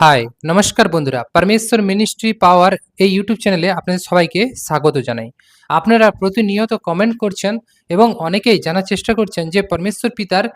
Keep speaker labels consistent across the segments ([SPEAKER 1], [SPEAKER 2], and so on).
[SPEAKER 1] High নমস্কার বন্ধুরা। পরমেশ্বর মিনিস্ট্রি পাওয়ার এই ইউটিউব চ্যানেলে আপনাদের সবাইকে স্বাগত জানাই। আপনারা প্রতিনিয়ত কমেন্ট করছেন এবং অনেকেই জানার চেষ্টা করছেন যে পরমেশ্বর পিতার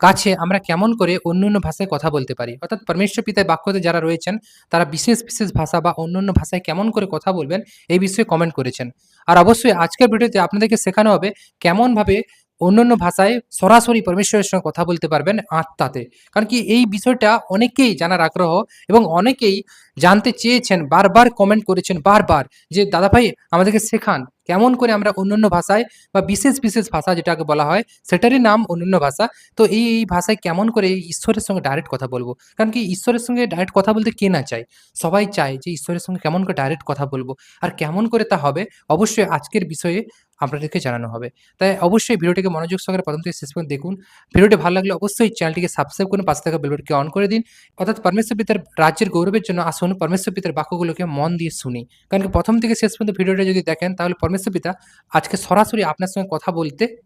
[SPEAKER 1] কাছে আমরা কেমন করে অন্য অন্য ভাষায় কথা বলতে পারি। অর্থাৎ পরমেশ্বর পিতার বাক্যতে যারা রয়েছেন, তারা বিশেষ বিশেষ ভাষা বা অন্য অন্য ভাষায় কেমন করে কথা বলবেন এই বিষয়ে কমেন্ট করেছেন। আর অবশ্যই আজকের ভিডিওতে আপনাদেরকে শেখানো হবে কেমনভাবে অন্যান্য ভাষায় সরাসরি পরমেশ্বরের সঙ্গে কথা বলতে পারবেন আত্মাতে। কারণ কি এই বিষয়টা অনেকেই জানার আগ্রহ এবং অনেকেই জানতে চেয়েছেন, বারবার কমেন্ট করেছেন, বারবার যে দাদা ভাই আমাদেরকে শেখান। কেমন করে আমরা অন্যান্য ভাষায় বা বিশেষ বিশেষ ভাষা যেটাকে বলা হয়, সেটারই নাম অন্যান্য ভাষা। তো এই এই ভাষায় কেমন করে এই ঈশ্বরের সঙ্গে ডাইরেক্ট কথা বলব? কারণ কি ঈশ্বরের সঙ্গে ডাইরেক্ট কথা বলতে কে না চায়? সবাই চায় যে, ঈশ্বরের সঙ্গে কেমন করে ডাইরেক্ট কথা বলব। আর কেমন করে তা হবে, অবশ্যই আজকের বিষয়ে আপনাদেরকে জানানো হবে। তাই অবশ্যই ভিডিওটিকে মনোযোগ সহকারে প্রথম থেকে শেষ পর্যন্ত দেখুন। ভিডিওটি ভালো লাগলে অবশ্যই চ্যানেলটিকে সাবস্ক্রাইব করুন, পাশে থাকা বেলবটকে অন করে দিন। অর্থাৎ পরমেশ্বর পিতার রাজ্যের গৌরবের জন্য আসুন পরমেশ্বর পিতার বাক্যগুলোকে মন দিয়ে শুনি। কারণ কি প্রথম থেকে শেষ পর্যন্ত ভিডিওটা যদি দেখেন, তাহলে পরমেশ্বর পিতা আজকে সরাসরি আপনার সঙ্গে কথা বলতে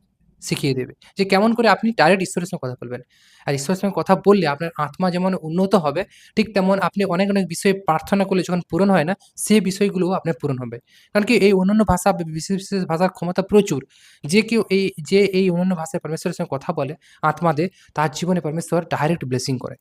[SPEAKER 1] শিখিয়ে দেবে। যে কেমন করে আপনি ডাইরেক্ট ঈশ্বরের সঙ্গে কথা বলবেন। আর ঈশ্বরের সঙ্গে কথা বললে আপনার আত্মা যেমন উন্নত হবে, ঠিক তেমন আপনি অনেক অনেক বিষয়ে প্রার্থনা করলে যখন পূরণ হয় না সেই বিষয়গুলোও আপনার পূরণ হবে। কারণ কি এই অন্যান্য ভাষা, বিশেষ বিশেষ ভাষার ক্ষমতা প্রচুর। যে কেউ এই, যে এই অন্যান্য ভাষায় পরমেশ্বরের সঙ্গে কথা বলে আত্মাদের, তার জীবনে পরমেশ্বর ডাইরেক্ট ব্লেসিং করে।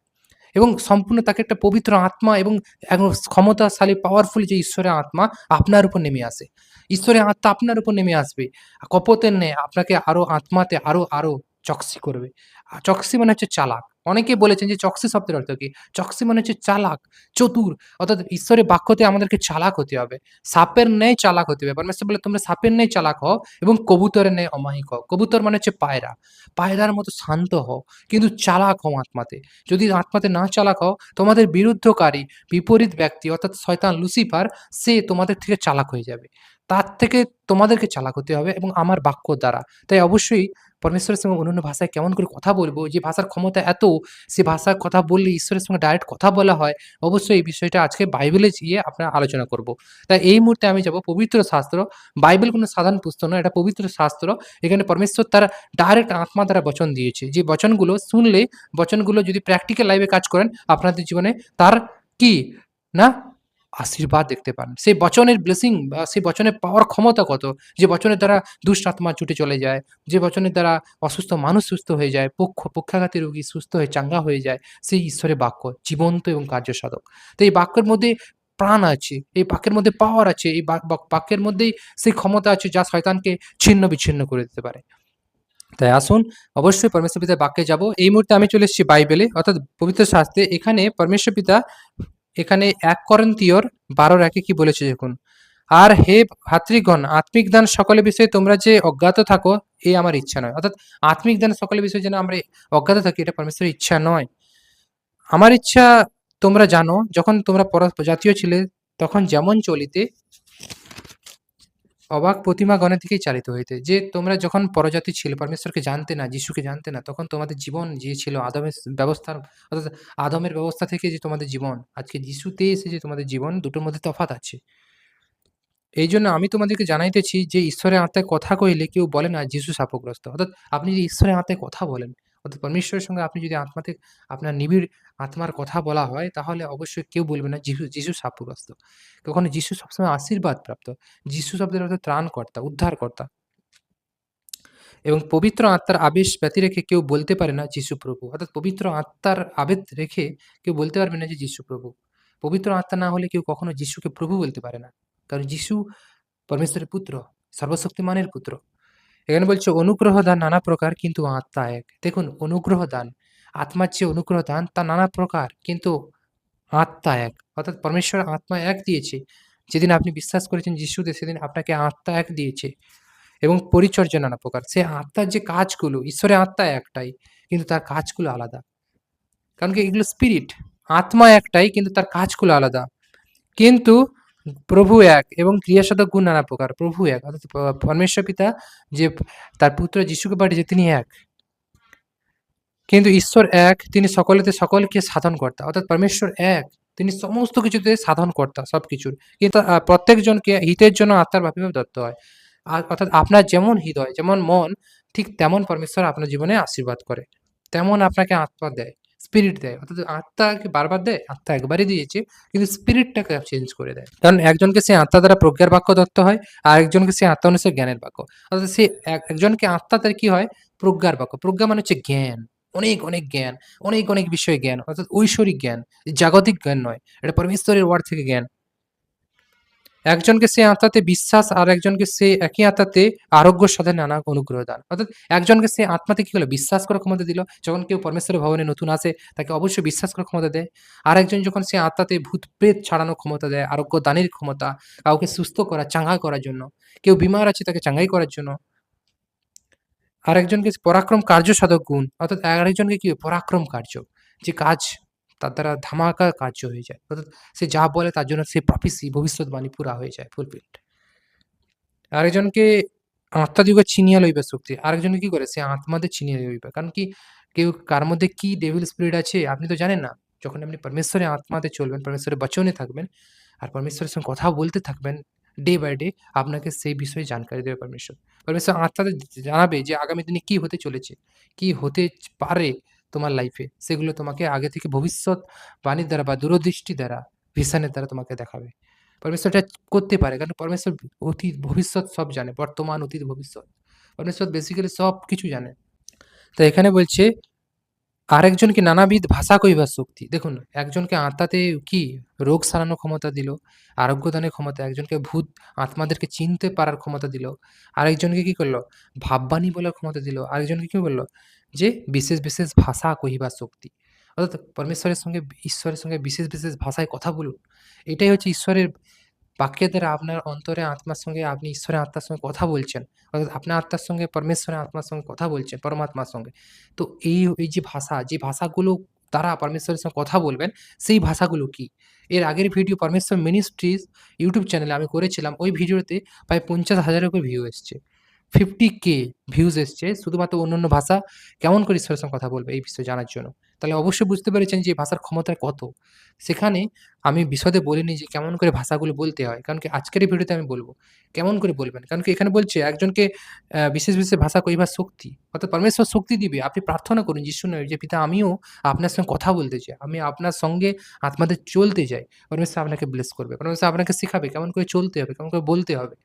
[SPEAKER 1] এবং সম্পূর্ণ তাকে একটা পবিত্র আত্মা এবং একদম ক্ষমতাশালী পাওয়ারফুল যে ঈশ্বরের আত্মা, আপনার উপর নেমে আসে। ঈশ্বরের আত্মা আপনার উপর নেমে আসবে। কপতের নেই আপনাকে আরও আত্মাতে আরও আরও চকসি করবে। আর চকসি মানে হচ্ছে চালাক। অনেকে বলেছেন যে চকসি শব্দের অর্থ কি? চকসি মানে হচ্ছে চালাক, চতুর। অর্থাৎ ঈশ্বরের বাক্যতে আমাদেরকে চালাক হতে হবে। সাপের ন্যায় চালাক হতে হবে। পরমেশ্বর বলে তোমরা সাপের ন্যায় চালাক হও এবং কবুতরের ন্যায় অমায়িক হও। কবুতর মানে হচ্ছে পায়রা। পায়রার মতো শান্ত হও, কিন্তু চালাক হও আত্মাতে। যদি আত্মাতে না চালাক হও, তোমাদের বিরুদ্ধকারী, বিপরীত ব্যক্তি, অর্থাৎ শয়তান লুসিফার, সে তোমাদের থেকে চালাক হয়ে যাবে। তার থেকে তোমাদেরকে চালাক হতে হবে এবং আমার বাক্য দ্বারা। তাই অবশ্যই পরমেশ্বরের সঙ্গে অন্যান্য ভাষায় কেমন করে কথা বলব? যে ভাষার ক্ষমতা এত, সে ভাষার কথা বললে ঈশ্বরের সঙ্গে ডাইরেক্ট কথা বলা হয়। অবশ্যই এই বিষয়টা আজকে বাইবেলে গিয়ে আপনার আলোচনা করব। তাই এই মুহূর্তে আমি যাব পবিত্র শাস্ত্র। বাইবেল কোনো সাধারণ পুস্তক নয়, এটা পবিত্র শাস্ত্র। এখানে পরমেশ্বর তার ডাইরেক্ট আত্মা দ্বারা বচন দিয়েছে। যে বচনগুলো শুনলে, বচনগুলো যদি প্র্যাকটিক্যাল লাইফে কাজ করেন, আপনাদের জীবনে তার কি? না? আশীর্বাদ দেখতে পান। সেই বচনের ব্লেসিং বা সেই বচনের পাওয়ার ক্ষমতা কত? যে বচনের দ্বারা দুষ্ট আত্মা ছুটে চলে যায়, যে বচনের দ্বারা অসুস্থ মানুষ সুস্থ হয়ে যায়, পক্ষ, পক্ষাঘাতী রোগী সুস্থ হয়ে চাঙ্গা হয়ে যায়, সেই ঈশ্বরের বাক্য, জীবন্ত এবং কার্যসাধক। তো এই বাক্যের মধ্যে প্রাণ আছে, এই বাক্যের মধ্যে পাওয়ার আছে, এই বাক- বাক- বাক্যের মধ্যেই সেই ক্ষমতা আছে যা শয়তানকে ছিন্ন বিচ্ছিন্ন করে দিতে পারে। তাই আসুন, অবশ্যই পরমেশ্বর পিতার বাক্যে যাব। এই মুহূর্তে আমি চলে এসেছি বাইবেলে, অর্থাৎ পবিত্র শাস্ত্রে। এখানে পরমেশ্বর পিতা এখানে এক করন্তীয়র বারোর একে কি বলেছে দেখুন। আর হে ভাতৃগণ, আত্মিক দান সকলের বিষয়ে তোমরা যে অজ্ঞাত থাকো এই আমার ইচ্ছা নয়। অর্থাৎ আত্মিক দান সকলের বিষয়ে যেন আমরা অজ্ঞাত থাকি, এটা পরমেশ্বরের ইচ্ছা নয়। আমার ইচ্ছা তোমরা জানো, যখন তোমরা পর- জাতীয় ছিলে, তখন যেমন চলিতে অবাক প্রতিমা গণের দিকেই চালিত হইতে। যে তোমরা যখন পরজাতি ছিল, পরমেশ্বরকে জানতে না, যিশুকে জানতে না, তখন তোমাদের জীবন যে ছিল আদমের ব্যবস্থার অর্থাৎ আদমের ব্যবস্থা থেকে যে তোমাদের জীবন, আজকে যিশুতে এসে যে তোমাদের জীবন, দুটোর মধ্যে তফাৎ আছে। এই জন্য আমি তোমাদেরকে জানাইতেছি যে, ঈশ্বরের আত্মায় কথা কইলে কেউ বলে না, যিশু সাপগ্রস্ত। অর্থাৎ আপনি যে ঈশ্বরের আত্মায় কথা বলেন অর্থাৎ পরমেশ্বরের সঙ্গে আপনি যদি আত্মাতে আপনার নিবিড় আত্মার কথা বলা হয়, তাহলে অবশ্যই কেউ বলবে না যিশু যিশু শাপগ্রস্ত কখনো যিশু সবসময় আশীর্বাদ প্রাপ্ত যিশু শব্দের অর্থ ত্রাণকর্তা, উদ্ধারকর্তা। এবং পবিত্র আত্মার আবেশ ব্যতি রেখে কেউ বলতে পারে না যিশু প্রভু। অর্থাৎ পবিত্র আত্মার আবেদ রেখে কেউ বলতে পারবে না যে যিশু প্রভু। পবিত্র আত্মা না হলে কেউ কখনো যিশুকে প্রভু বলতে পারে না। কারণ যিশু পরমেশ্বরের পুত্র, সর্বশক্তিমানের পুত্র। এখানে বলছে অনুগ্রহ দান নানা প্রকার কিন্তু আত্মা এক। দেখুন অনুগ্রহ দান আত্মার যে অনুগ্রহ দান তা নানা প্রকার কিন্তু আত্মা এক। অর্থাৎ পরমেশ্বর আত্মা এক দিয়েছে। যেদিন আপনি বিশ্বাস করেছেন যিশুতে সেদিন আপনাকে আত্মা এক দিয়েছে। এবং পরিচর্যা নানা প্রকার। সে আত্মার যে কাজগুলো ঈশ্বরের আত্মা একটাই, কিন্তু তার কাজগুলো আলাদা। কারণ কি? এগুলো স্পিরিট আত্মা একটাই, কিন্তু তার কাজগুলো আলাদা। কিন্তু প্রভু এক এবং ক্রিয়াসাধক গুণ নানা প্রকার, প্রভু এক। অর্থাৎ পরমেশ্বর পিতা যে তার পুত্র যিশুকে পাঠিয়েছে, তিনি এক। কিন্তু ঈশ্বর এক, তিনি সকলেতে সকলকে সাধন কর্তা অর্থাৎ পরমেশ্বর এক, তিনি সমস্ত কিছুতে সাধন কর্তা সব কিছুর কিন্তু প্রত্যেকজনকে হিতের জন্য আত্মার ব্যাপীভাবে দত্ত হয়। আর অর্থাৎ আপনার যেমন হৃদয় যেমন মন, ঠিক তেমন পরমেশ্বর আপনার জীবনে আশীর্বাদ করে। তেমন আপনাকে আত্মা দেয়। স্পিরিট দেয়। অর্থাৎ আত্মাকে বারবার দেয়, আত্মা একবারই দিয়েছে কিন্তু স্পিরিটটাকে চেঞ্জ করে দেয়। কারণ একজনকে সে আত্মা দ্বারা প্রজ্ঞার বাক্য দত্ত হয়, আর একজনকে সে আত্মা অনুসারে জ্ঞানের বাক্য। অর্থাৎ সে এক একজনকে আত্মা তার কি হয়? প্রজ্ঞার বাক্য। প্রজ্ঞা মানে হচ্ছে জ্ঞান। অনেক, অনেক জ্ঞান, অনেক, অনেক বিষয়ে জ্ঞান অর্থাৎ ঐশ্বরিক জ্ঞান, জাগতিক জ্ঞান নয়। এটা পরমেশ্বরের ওয়ার্ড থেকে জ্ঞান। একজনকে সে আত্মাতে বিশ্বাস আর একজনকে সে একই আত্মাতে আরোগ্য সাথে নানা অনুগ্রহ দান। অর্থাৎ একজনকে সে আত্মাতে কি করল বিশ্বাস করার ক্ষমতা দিল। যখন কেউ পরমেশ্বরের ভবনে নতুন আসে, তাকে অবশ্যই বিশ্বাস করার ক্ষমতা দেয়। আর একজন যখন সে আত্মাতে ভূত প্রেত ছাড়ানোর ক্ষমতা দেয়, আরোগ্য দানের ক্ষমতা, কাউকে সুস্থ করা, চাঙ্গা করার জন্য, কেউ বিমার আছে তাকে চাঙ্গাই করার জন্য, আরেকজনকে পরাক্রম কার্য সাধক গুণ, অর্থাৎ আরেকজনকে কি? পরাক্রম কার্য, যে কাজ তার দ্বারা ধামাকা কার্য হয়ে যায়। অর্থাৎ সে যা বলে তার জন্য সে প্রফেসি ভবিষ্যৎবাণী পুরা হয়ে যায় ফুলফিলড আরেকজনকে আত্মা আত্মাদিগকে চিনিয়া লইবে শক্তি, আরেকজনকে কি করে? সে আত্মাদের চিনিয়া লইবে। কারণ কি? কেউ কার মধ্যে কি ডেভিল স্পিরিট আছে, আপনি তো জানেন না। যখন আপনি পরমেশ্বরের আত্মাতে চলবেন, পরমেশ্বরের বচনে থাকবেন, আর পরমেশ্বরের সঙ্গে কথা বলতে থাকবেন ডে বাই ডে আপনাকে সেই বিষয়ে জানকারি দেবে পরমেশ্বর। পরমেশ্বর আত্মাতে জানাবে যে আগামী দিনে কি হতে চলেছে, কি হতে পারে তোমার লাইফে সেগুলো তোমাকে আগে থেকে ভবিষ্যৎ বাণীর দ্বারা বা দূরদৃষ্টি দ্বারা ভিশনের দ্বারা তোমাকে দেখাবে। পরমেশ্বর এটা করতে পারে, কারণ পরমেশ্বর অতীত, ভবিষ্যৎ সব জানে, বর্তমান, অতীত, ভবিষ্যৎ। পরমেশ্বর বেসিক্যালি সব কিছু জানে। তো এখানে বলছে, আরেকজনকে নানাবিধ ভাষা কইবার শক্তি। দেখুন, একজনকে আত্মাতে কি রোগ সারানোর ক্ষমতা দিল, আরোগ্যদানের ক্ষমতা, একজনকে ভূত, আত্মাদেরকে চিনতে পারার ক্ষমতা দিল, আরেকজনকে কি করল, ভাববাণী বলার ক্ষমতা দিল, আরেকজনকে কি বলল যে বিশেষ বিশেষ ভাষা কহিবার শক্তি। অর্থাৎ পরমেশ্বরের সঙ্গে, ঈশ্বরের সঙ্গে বিশেষ বিশেষ ভাষায় কথা বলুন। এটাই হচ্ছে ঈশ্বরের বাক্যের দ্বারা আপনার অন্তরে আত্মার সঙ্গে আপনি ঈশ্বরের আত্মার সঙ্গে কথা বলছেন। অর্থাৎ আপনার আত্মার সঙ্গে, পরমেশ্বরের আত্মার সঙ্গে কথা বলছেন, পরমাত্মার সঙ্গে। তো এই এই যে ভাষা, যে ভাষাগুলো তারা পরমেশ্বরের সঙ্গে কথা বলবেন, সেই ভাষাগুলো কি? এর আগের ভিডিও পরমেশ্বর মিনিস্ট্রিজ ইউটিউব চ্যানেলে আমি করেছিলাম, ওই ভিডিওতে প্রায় পঞ্চাশ হাজারের উপর ভিউ এসছে। ফিফটি কে ভিউজ এসছে, শুধুমাত্র অন্য অন্য ভাষা কেমন করে ঈশ্বরের সঙ্গে কথা বলবে এই বিষয়ে জানার জন্য। তাহলে অবশ্যই বুঝতে পেরেছেন যে ভাষার ক্ষমতা কত। সেখানে আমি বিশদে বলিনি যে কেমন করে ভাষাগুলো বলতে হয়, কারণ কি আজকের এই ভিডিওতে আমি বলব, কেমন করে বলবেন? কারণ কি এখানে বলছে, একজনকে বিশেষ বিশেষ ভাষা কইবার শক্তি, অর্থাৎ পরমেশ্বর শক্তি দিবে, আপনি প্রার্থনা করুন, যিশু নয়, যে পিতা আমিও আপনার সঙ্গে কথা বলতে চাই, আমি আপনার সঙ্গে আত্মাদের চলতে চাই। পরমেশ্বর আপনাকে ব্লেস করবে, পরমেশ্বর আপনাকে শেখাবে কেমন করে চলতে হবে, কেমন করে বলতে হবে।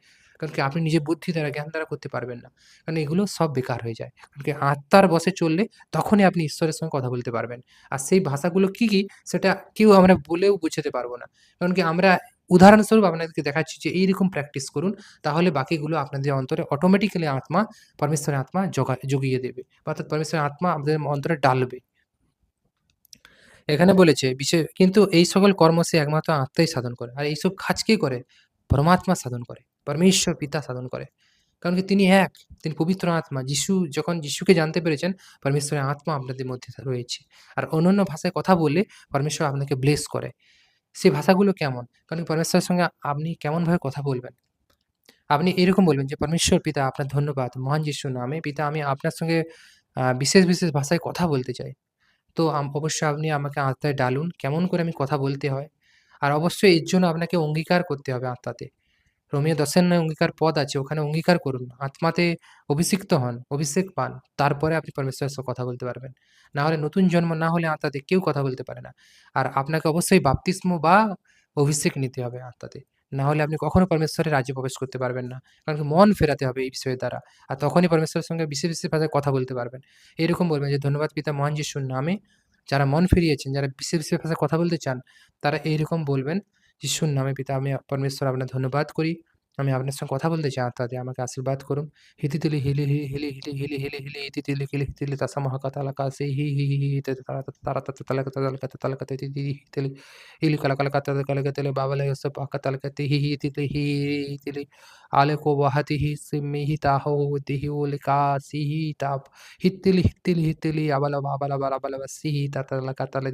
[SPEAKER 1] কারণ কি আপনি নিজের বুদ্ধি দ্বারা, জ্ঞান দ্বারা করতে পারবেন না। কারণ এগুলো সব বেকার হয়ে যায়। কারণ কি আত্মার বসে চললে তখনই আপনি ঈশ্বরের সঙ্গে কথা বলতে পারবেন। আর সেই ভাষাগুলো কি কি, সেটা কেউ আমরা বলেও বুঝাতে পারব না। কারণ কি আমরা উদাহরণস্বরূপ আপনাদেরকে দেখাচ্ছি যে এইরকম প্র্যাকটিস করুন, তাহলে বাকিগুলো আপনাদের অন্তরে অটোমেটিক্যালি আত্মা, পরমেশ্বরের আত্মা জোগা, জুগিয়ে দেবে। অর্থাৎ পরমেশ্বরের আত্মা আমাদের অন্তরে ডালবে। এখানে বলেছে, বিশেষ, কিন্তু এই সকল কর্ম সে একমাত্র আত্মাই সাধন করে। আর এইসব কাজ কে করে? পরমাত্মা সাধন করে। পরমেশ্বর পিতা সাধন করে। কারণ কি তিনি এক, তিনি পবিত্র আত্মা। যিশু, যখন যিশুকে জানতে পেরেছেন, পরমেশ্বরের আত্মা আপনাদের মধ্যে রয়েছে। আর অন্যান্য ভাষায় কথা বললে পরমেশ্বর আপনাকে ব্লেস করে। সেই ভাষাগুলো কেমন? কারণ পরমেশ্বরের সঙ্গে আপনি কেমনভাবে কথা বলবেন? আপনি এরকম বলবেন যে, পরমেশ্বর পিতা, আপনার ধন্যবাদ। মহান যিশুর নামে পিতা, আমি আপনার সঙ্গে বিশেষ বিশেষ ভাষায় কথা বলতে চাই। তো অবশ্যই আপনি আমাকে আত্মায় ডালুন। কেমন করে আমি কথা বলতে হয়? আর অবশ্যই এর জন্য আপনাকে অঙ্গীকার করতে হবে আত্মাতে। রোমিও দশের নয় অঙ্গীকার পদ আছে, ওখানে অঙ্গীকার করুন। আত্মাতে অভিষিক্ত হন, অভিষেক পান, তারপরে আপনি পরমেশ্বরের সাথে কথা বলতে পারবেন। না হলে নতুন জন্ম না হলে আত্মাতে কেউ কথা বলতে পারে না। আর আপনাকে অবশ্যই বাপতিস্ম বা অভিষেক নিতে হবে আত্মাতে। না হলে আপনি কখনো পরমেশ্বরের রাজ্যে প্রবেশ করতে পারবেন না। কারণ মন ফেরাতে হবে এই বিষয়ের দ্বারা। আর তখনই পরমেশ্বরের সঙ্গে বিশেষ বিশেষ ভাষায় কথা বলতে পারবেন। এরকম বলবেন যে, ধন্যবাদ পিতা মহান যিশুর নামে যারা মন ফিরিয়েছেন, যারা বিশেষ বিশেষ ভাষায় কথা বলতে চান, তারা এইরকম বলবেন যিশুর নামে পিতা আমি পরমেশ্বর আপনার ধন্যবাদ করি আমি আপনার সঙ্গে কথা বলতে চাই দিয়ে আমাকে আশীর্বাদ করুন হিতি তিলি হিলি হি হিলি হিলি হিলি হিলি হিলি হিতি তিলি কিলি হিতিলি তাসা মহাকা তালাকা সে হি হি হি হি তারা তাতা তালাকা তালাকা তালাকা তে তি হিতিলি হিলি কালা কালা কাতা কালাকা তেলে বাবালে সব আকা তালাকা তে হি হি তিলি হি তিলি আলে কো ওয়াহাতি হি সিমি হি তাহো তিহি ওলে কা সি হি তাপ হিতিলি হিতিলি হিতিলি আবালা বাবালা বালা বালা সি হি তাতা তালে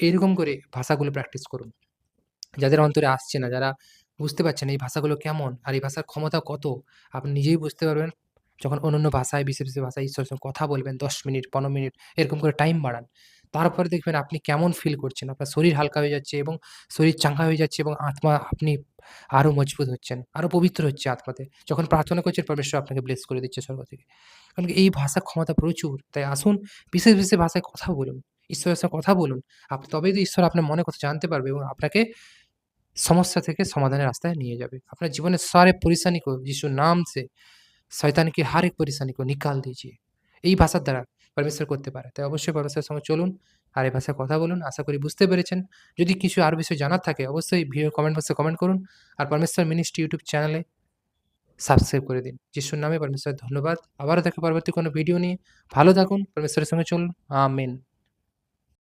[SPEAKER 1] এরকম করে ভাষাগুলো প্র্যাকটিস করুন যাদের অন্তরে আসছে না, যারা বুঝতে পারছেন এই ভাষাগুলো কেমন আর এই ভাষার ক্ষমতা কত, আপনি নিজেই বুঝতে পারবেন। যখন অন্যান্য ভাষায়, বিশেষ বিশেষ ভাষায় ঈশ্বরের সঙ্গে কথা বলবেন, দশ মিনিট, পনেরো মিনিট, এরকম করে টাইম বাড়ান। তারপরে দেখবেন আপনি কেমন ফিল করছেন, আপনার শরীর হালকা হয়ে যাচ্ছে এবং শরীর চাঙ্গা হয়ে যাচ্ছে এবং আত্মা আপনি আরও মজবুত হচ্ছেন আরও পবিত্র হচ্ছে আত্মাতে। যখন প্রার্থনা করছেন, পরমেশ্বর আপনাকে ব্লেস করে দিচ্ছে স্বর্গ থেকে। কারণ এই ভাষার ক্ষমতা প্রচুর, তাই আসুন বিশেষ বিশেষ ভাষায় কথা বলুন, ঈশ্বরের সাথে কথা বলুন। আপনি তবেই তো ঈশ্বর আপনার মনে কথা জানতে পারবে এবং আপনাকে সমস্যা থেকে সমাধানের রাস্তায় নিয়ে যাবে। আপনার জীবনের सारे परेशानी को यीशु नाम से শয়তান কি हर एक परेशानी को निकाल दीजिए। এই ভাষার দ্বারা পরমেশ্বর করতে পারে। তাই অবশ্যই পরমেশ্বরের সঙ্গে চলুন। আর এই ভাষায় কথা বলুন। আশা করি বুঝতে পেরেছেন। যদি কিছু আরো বিষয় জানার থাকে অবশ্যই ভিডিও কমেন্ট বক্সে কমেন্ট করুন। আর পরমেশ্বর মিনিস্ট্রি ইউটিউব চ্যানেলে সাবস্ক্রাইব করে দিন। যিশুর নামে পরমেশ্বরের ধন্যবাদ। আবারও দেখা পরবর্তী কোনো ভিডিও নিয়ে। ভালো থাকুন, পরমেশ্বরের সঙ্গে চলুন। আমেন।